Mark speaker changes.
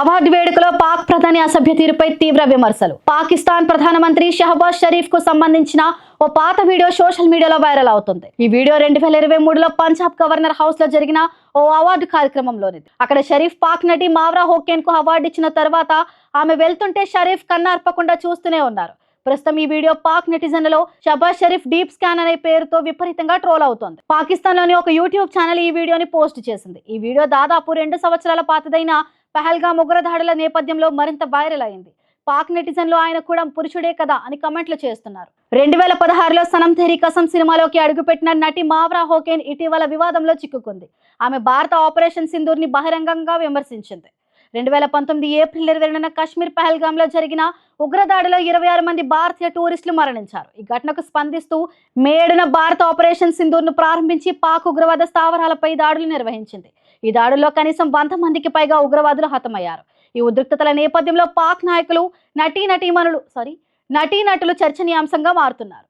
Speaker 1: Award వేడుకలో పాక్ ప్రధాని అసభ్య తీరుపై తీవ్ర విమర్శలు. పాకిస్తాన్ ప్రధానమంత్రి షహబాజ్ షరీఫ్కు సంబంధించిన ఓ పాత వీడియో సోషల్ మీడియాలో వైరల్ అవుతుంది. ఈ వీడియో రెండు వేల ఇరవై మూడులో పంజాబ్ గవర్నర్ హౌస్లో జరిగిన ఓ అవార్డు కార్యక్రమంలోనిది. అక్కడ షరీఫ్ పాక్ నటి మావ్రా హోకేన్కు అవార్డు ఇచ్చిన తర్వాత ఆమె వెళ్తుంటే షరీఫ్ కన్నార్పకుండా చూస్తూనే ఉన్నారు. ప్రస్తుతం ఈ వీడియో పాక్ నెటిజన్లలో షబాజ్ షరీఫ్ డీప్ స్కాన్ అనే పేరుతో విపరీతంగా ట్రోల్ అవుతోంది. పాకిస్తాన్లోని ఒక యూట్యూబ్ ఛానల్ ఈ వీడియోని పోస్ట్ చేసింది. ఈ వీడియో దాదాపు రెండు సంవత్సరాల పాతదైన పహల్గా ఉగ్రదాడుల నేపథ్యంలో మరింత వైరల్ అయింది. పాక్ నెటిజన్లు ఆయన కూడా పురుషుడే కదా అని కమెంట్లు చేస్తున్నారు. రెండు వేల పదహారులో సనం తెరీ కసం సినిమాలోకి అడుగుపెట్టిన నటి మావ్రా హోకేన్ ఇటీవల వివాదంలో చిక్కుకుంది. ఆమె భారత ఆపరేషన్ సింధూర్ని బహిరంగంగా విమర్శించింది. రెండు వేల పంతొమ్మిది ఏప్రిల్ ఇరవై రెండున కాశ్మీర్ పహల్గాంలో జరిగిన ఉగ్రదాడిలో ఇరవై ఆరు మంది భారతీయ టూరిస్టులు మరణించారు. ఈ ఘటనకు స్పందిస్తూ మేడున భారత ఆపరేషన్ సింధూర్ను ప్రారంభించి పాక్ ఉగ్రవాద స్థావరాలపై దాడులు నిర్వహించింది. ఈ దాడుల్లో కనీసం వంద మందికి పైగా ఉగ్రవాదులు హతమయ్యారు. ఈ ఉద్రిక్తతల నేపథ్యంలో పాక్ నాయకులు నటీ నటీమణులు సారీ నటీనటులు చర్చనీయాంశంగా మారుతున్నారు.